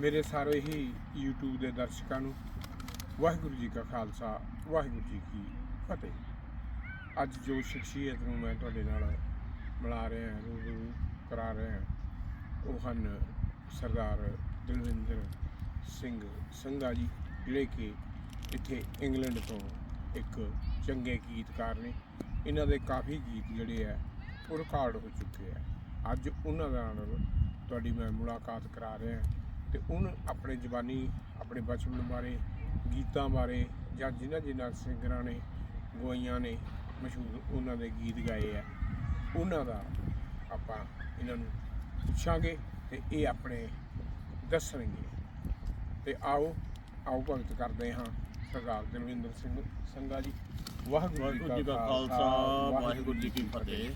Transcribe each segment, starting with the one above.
ਮੇਰੇ ਸਾਰੇ ਹੀ YouTube ਦੇ ਦਰਸ਼ਕਾਂ ਨੂੰ ਵਾਹਿਗੁਰੂ ਜੀ ਕਾ ਖਾਲਸਾ, ਵਾਹਿਗੁਰੂ ਜੀ ਕੀ ਫਤਿਹ। ਅੱਜ ਜੋ ਸ਼ਖਸੀਅਤ ਨੂੰ ਮੈਂ ਤੁਹਾਡੇ ਨਾਲ ਮਿਲਾ ਰਿਹਾ ਹਾਂ, ਰੂਬਰੂ ਕਰਾ ਰਿਹਾ ਉਹ ਹਨ ਸਰਦਾਰ ਦਲਵਿੰਦਰ ਸਿੰਘ ਸੰਘਾ ਜੀ, ਜਿਹੜੇ ਕਿ ਇੱਥੇ ਇੰਗਲੈਂਡ ਤੋਂ ਇੱਕ ਚੰਗੇ ਗੀਤਕਾਰ ਨੇ। ਇਹਨਾਂ ਦੇ ਕਾਫੀ ਗੀਤ ਜਿਹੜੇ ਆ, ਉਹ ਰਿਕਾਰਡ ਹੋ ਚੁੱਕੇ ਆ। ਅੱਜ ਉਹਨਾਂ ਨਾਲ ਤੁਹਾਡੀ ਮੈਂ ਮੁਲਾਕਾਤ ਕਰਾ ਰਿਹਾ ਤੇ ਉਹਨਾਂ ਆਪਣੇ ਜ਼ਬਾਨੀ ਆਪਣੇ ਬਚਪਨ ਬਾਰੇ ਗੀਤਾਂ ਬਾਰੇ ਜਾਂ ਜਿਨ੍ਹਾਂ ਜਿਨ੍ਹਾਂ ਸਿੰਗਰਾਂ ਨੇ ਗਵਾਈਆਂ ਨੇ ਮਸ਼ਹੂਰ ਉਹਨਾਂ ਦੇ ਗੀਤ ਗਾਏ ਆ ਉਹਨਾਂ ਦਾ ਆਪਾਂ ਇਹਨਾਂ ਨੂੰ ਪੁੱਛਾਂਗੇ ਤੇ ਇਹ ਆਪਣੇ ਦੱਸਣਗੇ। ਤੇ ਆਓ ਆਓ ਭਗਤ ਕਰਦੇ ਹਾਂ ਸਰਦਾਰ ਦਲਵਿੰਦਰ ਸਿੰਘ ਸੰਘਾ ਜੀ। ਵਾਹਿਗੁਰੂ ਜੀ ਕਾ ਖਾਲਸਾ ਵਾਹਿਗੁਰੂ ਜੀ ਕੀ ਫਤਿਹ।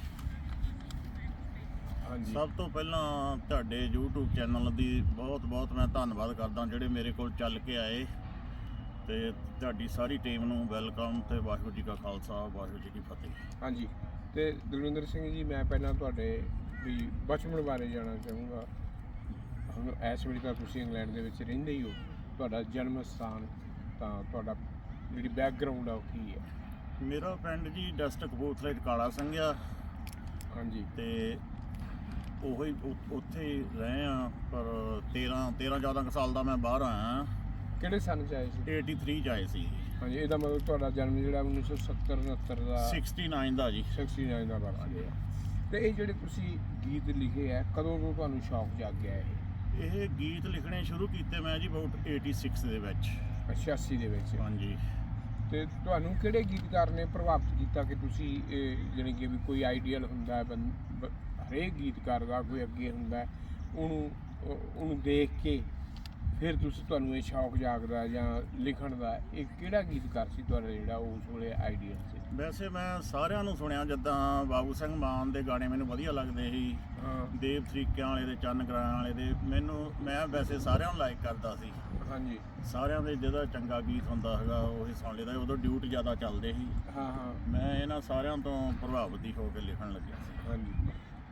ਹਾਂਜੀ। ਸਭ ਤੋਂ ਪਹਿਲਾਂ ਤੁਹਾਡੇ YouTube ਚੈਨਲ ਦੀ ਬਹੁਤ ਬਹੁਤ ਮੈਂ ਧੰਨਵਾਦ ਕਰਦਾ ਜਿਹੜੇ ਮੇਰੇ ਕੋਲ ਚੱਲ ਕੇ ਆਏ ਤੇ ਤੁਹਾਡੀ ਸਾਰੀ ਟੀਮ ਨੂੰ ਵੈਲਕਮ ਤੇ ਵਾਹਿਗੁਰੂ ਜੀ ਕਾ ਖਾਲਸਾ ਵਾਹਿਗੁਰੂ ਜੀ ਕੀ ਫਤਿਹ। ਹਾਂਜੀ ਤੇ ਦਲਵਿੰਦਰ ਸਿੰਘ ਜੀ ਮੈਂ ਪਹਿਲਾਂ ਤੁਹਾਡੇ ਵੀ ਬਚਪਨ ਬਾਰੇ ਜਾਣਨਾ ਚਾਹੂੰਗਾ। ਹੁਣ ਇਸ ਵੇਲੇ ਤਾਂ ਤੁਸੀਂ ਇੰਗਲੈਂਡ ਦੇ ਵਿੱਚ ਰਹਿੰਦੇ ਹੀ ਹੋ। ਤੁਹਾਡਾ ਜਨਮ ਸਥਾਨ ਤਾਂ ਤੁਹਾਡਾ ਜਿਹੜੀ ਬੈਕਗ੍ਰਾਉਂਡ ਆ ਉਹ ਕੀ ਹੈ? ਮੇਰਾ ਪਿੰਡ ਜੀ ਡਸਟ ਕਪੂਰਥਲੇ ਚ ਕਾਲਾ ਸਿੰਘ ਆ ਹਾਂਜੀ। ਤੇ ਉਹੀ ਉ- ਉੱਥੇ ਹੀ ਰਹੇ ਆ ਪਰ 13 13 14 ਕੁ ਸਾਲ ਦਾ ਮੈਂ ਬਾਹਰ ਆਇਆ ਕਿਹੜੇ ਸਾਲ ਚ ਆਏ ਸੀ? 83 ਚ ਆਏ ਸੀ। ਹਾਂਜੀ ਇਹਦਾ ਮਤਲਬ ਤੁਹਾਡਾ ਜਨਮ ਜਿਹੜਾ 1970 69 ਦਾ। 69 ਦਾ ਜੀ। 69 ਦਾ ਬਰਥਡੇ ਹੈ ਤੇ ਇਹ ਜਿਹੜੇ ਤੁਸੀਂ ਗੀਤ ਲਿਖੇ ਆ ਕਦੋਂ ਤੋਂ ਤੁਹਾਨੂੰ ਸ਼ੌਕ ਜਾਗ ਗਿਆ ਇਹ? ਇਹ ਗੀਤ ਲਿਖਣੇ ਸ਼ੁਰੂ ਕੀਤੇ ਮੈਂ ਜੀ ਅਬਾਊਟ 86 ਦੇ ਵਿੱਚ। 86 ਦੇ ਵਿੱਚ। ਹਾਂਜੀ। ਤੇ ਤੁਹਾਨੂੰ ਕਿਹੜੇ ਗੀਤਕਾਰ ਨੇ ਪ੍ਰਭਾਵਿਤ ਕੀਤਾ ਕਿ ਤੁਸੀਂ ਇਹ ਜਾਣੀ ਕਿ ਵੀ ਕੋਈ ਆਈਡੀਅਲ ਹੁੰਦਾ ਹੈ ਬੰ- ਬ- ਹਰੇਕ ਗੀਤਕਾਰ ਦਾ ਕੋਈ ਅੱਗੇ ਹੁੰਦਾ ਹੈ, ਉਹਨੂੰ ਉਹ- ਉਹਨੂੰ ਦੇਖ ਕੇ ਫਿਰ ਤੁਸੀਂ ਤੁਹਾਨੂੰ ਇਹ ਸ਼ੌਕ ਜਾਗਦਾ ਹੈ ਜਾਂ ਲਿਖਣ ਦਾ ਇਹ ਕਿਹੜਾ ਗੀਤਕਾਰ ਸੀ ਤੁਹਾਡਾ ਜਿਹੜਾ ਉਸ ਵੇਲੇ ਆਈਡੀਅਲ ਸੀ? ਵੈਸੇ ਮੈਂ ਸਾਰਿਆਂ ਨੂੰ ਸੁਣਿਆ ਜਿੱਦਾਂ ਬਾਬੂ ਸਿੰਘ ਮਾਨ ਦੇ ਗਾਣੇ ਮੈਨੂੰ ਵਧੀਆ ਲੱਗਦੇ ਸੀ ਹਾਂ। ਦੇਵ ਤਰੀਕਿਆਂ ਵਾਲੇ ਦੇ ਚੰਨ ਗਰਾਂ ਵਾਲੇ ਦੇ ਮੈਨੂੰ ਮੈਂ ਵੈਸੇ ਸਾਰਿਆਂ ਨੂੰ ਲਾਈਕ ਕਰਦਾ ਸੀ। ਹਾਂਜੀ। ਸਾਰਿਆਂ ਦੇ ਜਿਹਦਾ ਚੰਗਾ ਗੀਤ ਹੁੰਦਾ ਹੈਗਾ ਉਹੀ ਸੁਣ ਲਈਦਾ ਉਦੋਂ ਡਿਊਟ ਜ਼ਿਆਦਾ ਚੱਲਦੇ ਸੀ। ਹਾਂ ਹਾਂ। ਮੈਂ ਇਹਨਾਂ ਸਾਰਿਆਂ ਤੋਂ ਪ੍ਰਭਾਵਿਤ ਹੀ ਹੋ ਕੇ ਲਿਖਣ ਲੱਗਿਆ ਸੀ। ਹਾਂਜੀ।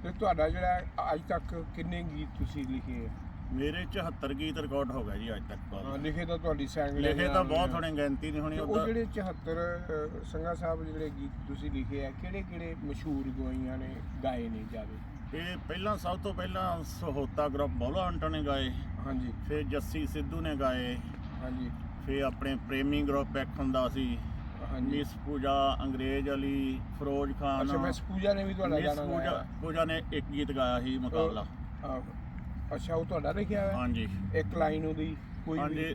ਤੇ ਤੁਹਾਡਾ ਜਿਹੜਾ ਅੱਜ ਤੱਕ ਕਿੰਨੇ ਗੀਤ ਤੁਸੀਂ ਲਿਖੇ ਆ? ਮੇਰੇ 74 ਗੀਤ ਰਿਕਾਰਡ ਹੋ ਗਏ ਜੀ ਅੱਜ ਤੱਕ ਹਾਂ ਲਿਖੇ ਤਾਂ ਤੁਹਾਡੀ ਸੈਂਗਲ ਲਿਖੇ ਤਾਂ ਬਹੁਤ ਹੋਣੇ ਗਿਣਤੀ ਨਹੀਂ ਹੋਣੀ ਉਹ ਜਿਹੜੇ 74 ਅ, ਸੰਘਾ ਸਾਹਿਬ ਜਿਹੜੇ ਗੀਤ ਤੁਸੀਂ ਲਿਖੇ ਆ ਕਿਹੜੇ ਕਿਹੜੇ ਮਸ਼ਹੂਰ ਗਵਾਈਆਂ ਨੇ ਗਾਏ ਨੇ ਜ਼ਿਆਦਾ? ਇਹ ਪਹਿਲਾਂ ਸਭ ਤੋਂ ਪਹਿਲਾਂ ਸਹੋਤਾ ਗਰੁੱਪ ਬੋਲਾ ਅੰਟੋ ਨੇ ਗਾਏ। ਹਾਂਜੀ। ਫਿਰ ਜੱਸੀ ਸਿੱਧੂ ਨੇ ਗਾਏ। ਹਾਂਜੀ। ਫਿਰ ਆਪਣੇ ਪ੍ਰੇਮੀ ਗਰੁੱਪ ਇੱਕ ਹੁੰਦਾ ਸੀ। ਹਾਂਜੀ। ਮਿਸ ਪੂਜਾ ਅੰਗਰੇਜ਼ ਅਲੀ ਫਰੋਜ਼ ਖਾਨ। ਅੱਛਾ ਮੈਂ ਪੂਜਾ ਨੇ ਵੀ ਤੁਹਾਡਾ ਮਿਸ ਗਾਣਾ ਪੂਜਾ ਗਾਇਆ। ਪੂਜਾ ਨੇ ਇੱਕ ਗੀਤ ਗਾਇਆ ਸੀ ਮੁਕਾਬਲਾ। ਆਹ, ਅੱਛਾ ਉਹ ਤੁਹਾਡਾ ਲਿਖਿਆ ਹੋਇਆ? ਹਾਂਜੀ। ਇੱਕ ਲਾਈਨ ਉਹਦੀ ਕੋਈ ਵੀ? ਹਾਂਜੀ।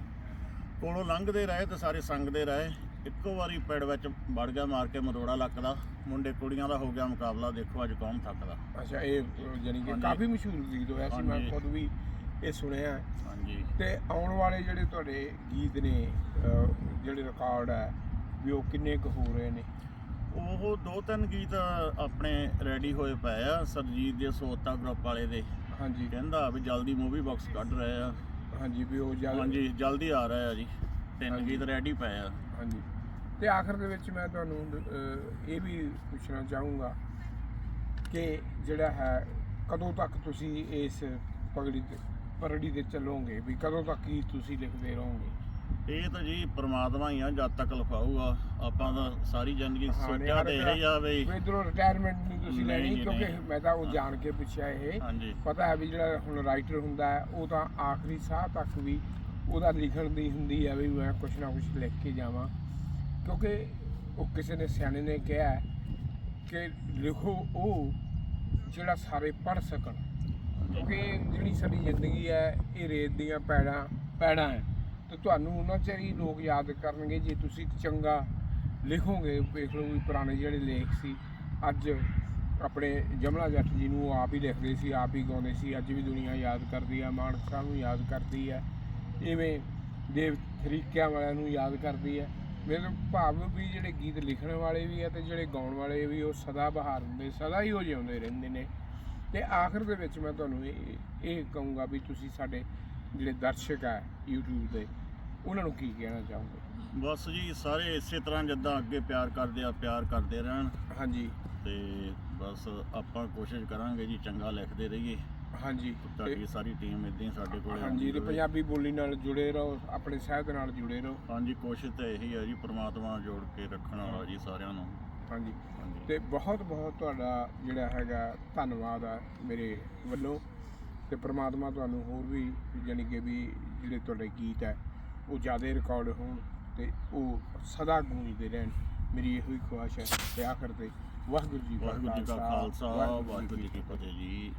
ਕੋਲੋਂ ਲੰਘਦੇ ਰਹੇ ਤੇ ਸਾਰੇ ਸੰਗਦੇ ਰਹੇ। ਇੱਕੋ ਵਾਰੀ ਪਿੰਡ ਵਿੱਚ ਵੜ ਗਿਆ ਮਾਰ ਕੇ ਮਰੋੜਾ ਲੱਕਦਾ। ਮੁੰਡੇ ਕੁੜੀਆਂ ਦਾ ਹੋ ਗਿਆ ਮੁਕਾਬਲਾ ਦੇਖੋ ਅੱਜ ਕੌਣ ਥੱਕਦਾ। ਅੱਛਾ ਇਹ ਜਾਣੀ ਕਿ ਹਾਂਜੀ। ਕਾਫੀ ਮਸ਼ਹੂਰ ਗੀਤ ਹੋਇਆ ਸੀ ਮੈਂ ਹਾਂਜੀ। ਖੁਦ ਵੀ ਇਹ ਸੁਣਿਆ। ਹਾਂਜੀ। ਤੇ ਆਉਣ ਵਾਲੇ ਜਿਹੜੇ ਤੁਹਾਡੇ ਗੀਤ ਨੇ ਜਿਹੜੇ ਰਿਕਾਰਡ ਹੈ ਵੀ ਉਹ ਕਿੰਨੇ ਕੁ ਹੋ ਰਹੇ ਨੇ? ਉਹ ਦੋ ਤਿੰਨ ਗੀਤ ਆਪਣੇ ਰੈਡੀ ਹੋਏ ਪਏ ਆ ਸਰਜੀਤ ਦੇ ਸੋਤਾ ਗਰੁੱਪ ਵਾਲੇ ਦੇ। ਹਾਂਜੀ। ਕਹਿੰਦਾ ਵੀ ਜਲਦੀ ਮੂਵੀ ਬਾਕਸ ਕੱਢ ਰਹੇ ਆ। ਹਾਂਜੀ ਵੀ ਉਹ ਜਲ ਹਾਂਜੀ ਜਲਦੀ ਆ ਰਹੇ ਆ ਜੀ। ਤਿੰਨ। ਗੀਤ ਰੈਡੀ ਪਏ ਆ। ਹਾਂਜੀ। ਤੇ ਆਖਰ ਦੇ ਵਿੱਚ ਮੈਂ ਤੁਹਾਨੂੰ ਇਹ ਵੀ ਪੁੱਛਣਾ ਚਾਹੂੰਗਾ ਕਿ ਜਿਹੜਾ ਹੈ ਕਦੋਂ ਤੱਕ ਤੁਸੀਂ ਇਸ ਪਗੜੀ ਤੇ ਪਰੜੀ ਤੇ ਚੱਲੋਗੇ? ਵੀ ਕਦੋਂ ਤੱਕ ਹੀ ਤੁਸੀਂ ਲਿਖਦੇ ਰਹੋਗੇ? ਇਹ ਤਾਂ ਜੀ ਪ੍ਰਮਾਤਮਾ ਹੀ ਆ ਜਦ ਤੱਕ ਲਿਖਾਊਗਾ। ਆਪਾਂ ਤਾਂ ਸਾਰੀ ਜ਼ਿੰਦਗੀ ਸੋਚਿਆ ਤੇ ਇਹ ਆ ਵੀ ਇਧਰੋਂ ਰਿਟਾਇਰਮੈਂਟ ਨਹੀਂ ਤੁਸੀਂ ਲੈਣੀ ਕਿਉਂਕਿ। ਮੈਂ ਤਾਂ ਉਹ ਜਾਣ ਕੇ ਪੁੱਛਿਆ ਇਹ। ਪਤਾ ਹੈ ਵੀ ਜਿਹੜਾ ਹੁਣ ਰਾਈਟਰ ਹੁੰਦਾ ਹੈ ਉਹ ਤਾਂ ਆਖਰੀ ਸਾਹ ਤੱਕ ਵੀ ਉਹਦਾ ਲਿਖਣ ਦੀ ਹੁੰਦੀ ਹੈ ਵੀ ਮੈਂ ਕੁਛ ਨਾ ਕੁਛ ਲਿਖ ਕੇ ਜਾਵਾਂ। ਕਿਉਂਕਿ ਉਹ ਕਿਸੇ ਨੇ ਸਿਆਣੇ ਨੇ ਕਿਹਾ ਕਿ ਲਿਖੋ ਉਹ ਜਿਹੜਾ ਸਾਰੇ ਪੜ ਸਕਣ। ਕਿਉਂਕਿ ਜਿਹੜੀ ਸਾਡੀ ਜ਼ਿੰਦਗੀ ਹੈ ਇਹ ਰੇਤ ਦੀਆਂ ਪੈੜਾਂ ਪੈੜਾਂ ਹੈ। ਤੇ ਤੁਹਾਨੂੰ ਉਹਨਾਂ ਚਿਰ ਹੀ ਲੋਕ ਯਾਦ ਕਰਨਗੇ ਜੇ ਤੁਸੀਂ ਚੰਗਾ ਲਿਖੋਗੇ। ਵੇਖ ਲਓ ਵੀ ਪੁਰਾਣੇ ਜਿਹੜੇ ਲੇਖ ਸੀ, ਅੱਜ ਆਪਣੇ ਜਮਲਾ ਜੱਟ ਜੀ ਨੂੰ ਉਹ ਆਪ ਹੀ ਲਿਖਦੇ ਸੀ, ਆਪ ਹੀ ਗਾਉਂਦੇ ਸੀ, ਅੱਜ ਵੀ ਦੁਨੀਆ ਯਾਦ ਕਰਦੀ ਹੈ ਮਾਨਕ ਸਾਹਿਬ ਨੂੰ ਯਾਦ ਕਰਦੀ ਹੈ ਇਵੇਂ ਦੇਵ ਤਰੀਕਿਆਂ ਵਾਲਿਆਂ ਨੂੰ ਯਾਦ ਕਰਦੀ ਹੈ ਮੇਰੇ ਭਾਵ ਵੀ ਜਿਹੜੇ ਗੀਤ ਲਿਖਣ ਵਾਲੇ ਵੀ ਆ ਤੇ ਜਿਹੜੇ ਗਾਉਣ ਵਾਲੇ ਵੀ, ਉਹ ਸਦਾ ਬਹਾਰ ਹੁੰਦੇ, ਸਦਾ ਹੀ ਹੋ ਜਿਉਂਦੇ ਰਹਿੰਦੇ ਨੇ। ਤੇ ਆਖਰ ਦੇ ਵਿੱਚ ਮੈਂ ਤੁਹਾਨੂੰ ਇਹ ਇਹ ਕਹੂੰਗਾ ਵੀ ਤੁਸੀਂ ਸਾਡੇ ਜਿਹੜੇ ਦਰਸ਼ਕ ਆ YouTube ਦੇ ਉਹਨਾਂ ਨੂੰ ਕੀ ਕਹਿਣਾ ਚਾਹੋਗੇ? ਬਸ ਜੀ ਸਾਰੇ ਇਸੇ ਤਰ੍ਹਾਂ ਜਿੱਦਾਂ ਅੱਗੇ ਪਿਆਰ ਕਰਦੇ ਆ ਪਿਆਰ ਕਰਦੇ ਰਹਿਣ। ਹਾਂਜੀ। ਤੇ ਬਸ ਆਪਾਂ ਕੋਸ਼ਿਸ਼ ਕਰਾਂਗੇ ਜੀ ਚੰਗਾ ਲਿਖਦੇ ਰਹੀਏ। ਹਾਂਜੀ। ਤੇ ਤੁਹਾਡੀ ਸਾਰੀ ਟੀਮ ਇਦਾਂ ਹੀ ਸਾਡੇ ਕੋਲ ਹਾਂਜੀ ਤੇ ਪੰਜਾਬੀ ਬੋਲੀ ਨਾਲ ਜੁੜੇ ਰਹੋ ਆਪਣੇ ਸਾਹਿਤ ਨਾਲ ਜੁੜੇ ਰਹੋ। ਹਾਂਜੀ ਕੋਸ਼ਿਸ਼ ਤਾਂ ਇਹੀ ਹੈ ਜੀ ਪ੍ਰਮਾਤਮਾ ਜੋੜ ਕੇ ਰੱਖਣ ਵਾਲਾ ਜੀ ਸਾਰਿਆਂ ਨੂੰ। ਹਾਂਜੀ। ਹਾਂਜੀ। ਤੇ ਬਹੁਤ ਬਹੁਤ ਤੁਹਾਡਾ ਜਿਹੜਾ ਹੈਗਾ ਧੰਨਵਾਦ ਆ ਮੇਰੇ ਵੱਲੋਂ। ਤੇ ਪ੍ਰਮਾਤਮਾ ਤੁਹਾਨੂੰ ਹੋਰ ਵੀ ਯਾਨੀ ਕਿ ਵੀ ਜਿਹੜੇ ਤੁਹਾਡੇ ਗੀਤ ਹੈ ਉਹ ਜ਼ਿਆਦਾ ਰਿਕਾਰਡ ਹੋਣ ਤੇ ਉਹ ਸਦਾ ਗੂੰਜਦੇ ਰਹਿਣ। ਮੇਰੀ ਇਹੋ ਹੀ ਖੁਆਇਸ਼ ਹੈ ਤੇ ਆਖਰ ਤੇ ਵਾਹਿਗੁਰੂ ਜੀ ਵਾਹਿਗੁਰੂ ਜੀ ਕਾ ਖਾਲਸਾ ਵਾਹਿਗੁਰੂ ਜੀ ਕੀ ਫਤਿਹ ਜੀ।